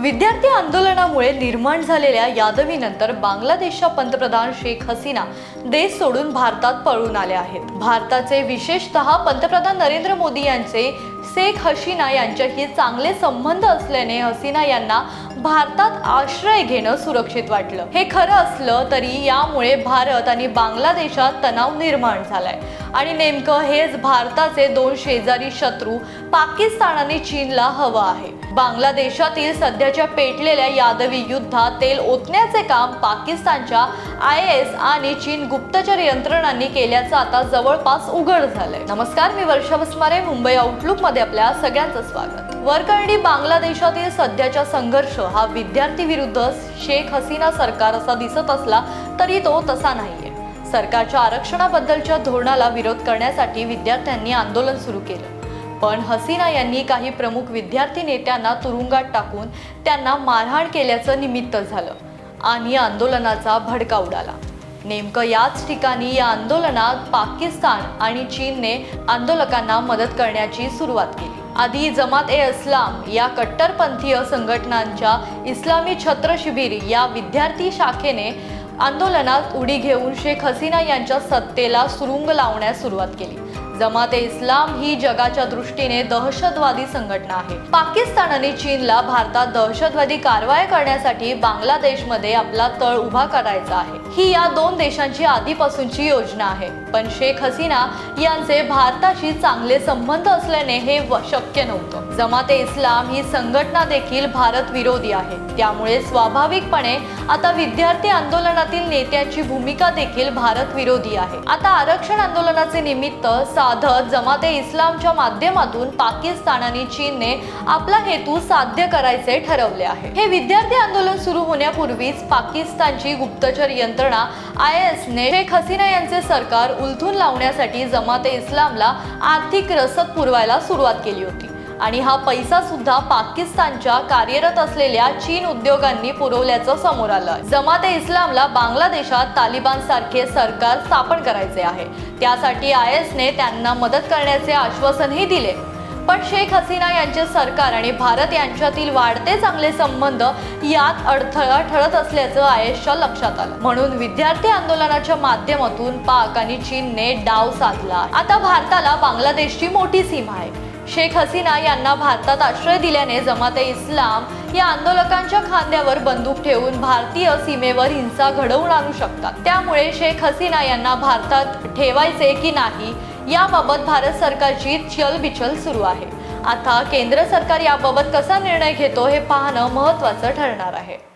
विद्यार्थी आंदोलनामुळे निर्माण झालेल्या यादवीनंतर बांगलादेशच्या पंतप्रधान शेख हसीना देश सोडून भारतात पळून आले आहेत. भारताचे विशेषतः पंतप्रधान नरेंद्र मोदी यांचे शेख हसीना यांच्याशी चांगले संबंध असल्याने हसीना यांना भारतात आश्रय घेणं सुरक्षित वाटलं. हे खरं असलं तरी यामुळे भारत आणि बांगलादेशात तणाव निर्माण झालाय. आणि नेमकं हेच भारताचे दोन शेजारी शत्रू पाकिस्तान आणि चीनला हवं आहे. बांगलादेशातील सध्याच्या पेटलेल्या यादवी युद्धात तेल ओतण्याचे काम पाकिस्तानच्या आय एस आणि चीन गुप्तचर यंत्रणांनी केल्याचं आता जवळपास उघड झालंय. नमस्कार मी वर्षा वसमारे मुंबई आउटलुकमध्ये आपल्या सगळ्यांचं स्वागत. वरकरणी बांगलादेशातील सध्याचा संघर्ष हा विद्यार्थी विरुद्ध शेख हसीना सरकार असा दिसत असला तरी तो तसा नाहीये. सरकारच्या आरक्षणाबद्दलच्या धोरणाला विरोध करण्यासाठी विद्यार्थ्यांनी आंदोलन सुरू केलं. पण हसीना यांनी काही प्रमुख विद्यार्थी नेत्यांना तुरुंगात टाकून त्यांना मारहाण केल्याचं निमित्त झालं आणि आंदोलनाचा भडका उडाला. नेमकं याच ठिकाणी या आंदोलनात पाकिस्तान आणि चीनने आंदोलकांना मदत करण्याची सुरुवात केली. आधी जमात ए इस्लाम या कट्टरपंथीय संघटनांच्या इस्लामी छत्र शिबिर या विद्यार्थी शाखेने आंदोलनात उडी घेऊन शेख हसीना यांच्या सत्तेला सुरुंग लावण्यास सुरुवात केली. जमाते इस्लाम ही जगाच्या दृष्टीने दहशतवादी संघटना आहे. पाकिस्तान आणि चीनला भारतात दहशतवादी कारवाया करण्यासाठी बांगलादेशमध्ये आपला तळ उभा करायचा आहे. ही या दोन देशांची आधीपासूनची योजना आहे. पण शेख हसीना यांचे भारताशी चांगले संबंध असल्याने हे शक्य नव्हतं. जमाते इस्लाम ही संघटना देखील भारत विरोधी आहे. त्यामुळे स्वाभाविकपणे आता विद्यार्थी आंदोलनातील नेत्यांची भूमिका देखील भारत विरोधी आहे. आता आरक्षण आंदोलनाचे निमित्त सा साधत जमाते इस्लामच्या माध्यमातून पाकिस्तान आणि चीनने आपला हेतू साध्य करायचे ठरवले आहे. हे विद्यार्थी आंदोलन सुरू होण्यापूर्वीच पाकिस्तानची गुप्तचर यंत्रणा आय एसने शेख हसीना यांचे सरकार उलथून लावण्यासाठी जमाते इस्लामला आर्थिक रसद पुरवायला सुरुवात केली होती. आणि हा पैसा सुद्धा पाकिस्तानच्या कार्यरत असलेल्या चीन उद्योगांनी पुरवल्याचं समोर आलं जमाते इस्लामला बांगलादेशात तालिबान सारखे सरकार स्थापन करायचे आहे. त्यासाठी आय एसने त्यांना मदत करण्याचे आश्वासनही दिले. पण शेख हसीना यांचे सरकार आणि भारत यांच्यातील वाढते चांगले संबंध यात अडथळा ठरत असल्याचं आयएसच्या लक्षात आलं. म्हणून विद्यार्थी आंदोलनाच्या माध्यमातून पाक आणि चीनने डाव साधला. आता भारताला बांगलादेशची मोठी सीमा आहे. शेख हसीना यांना भारतात आश्रय दिल्याने जमाते इस्लाम या आंदोलकांच्या खांद्यावर बंदूक ठेवून भारतीय सीमेवर हिंसा घडवून आणू शकतात. त्यामुळे शेख हसीना यांना भारतात ठेवायचे की नाही याबाबत भारत सरकारची चलबिचल सुरू आहे. आता केंद्र सरकार याबाबत कसा निर्णय घेतो हे पाहणं महत्त्वाचं ठरणार आहे.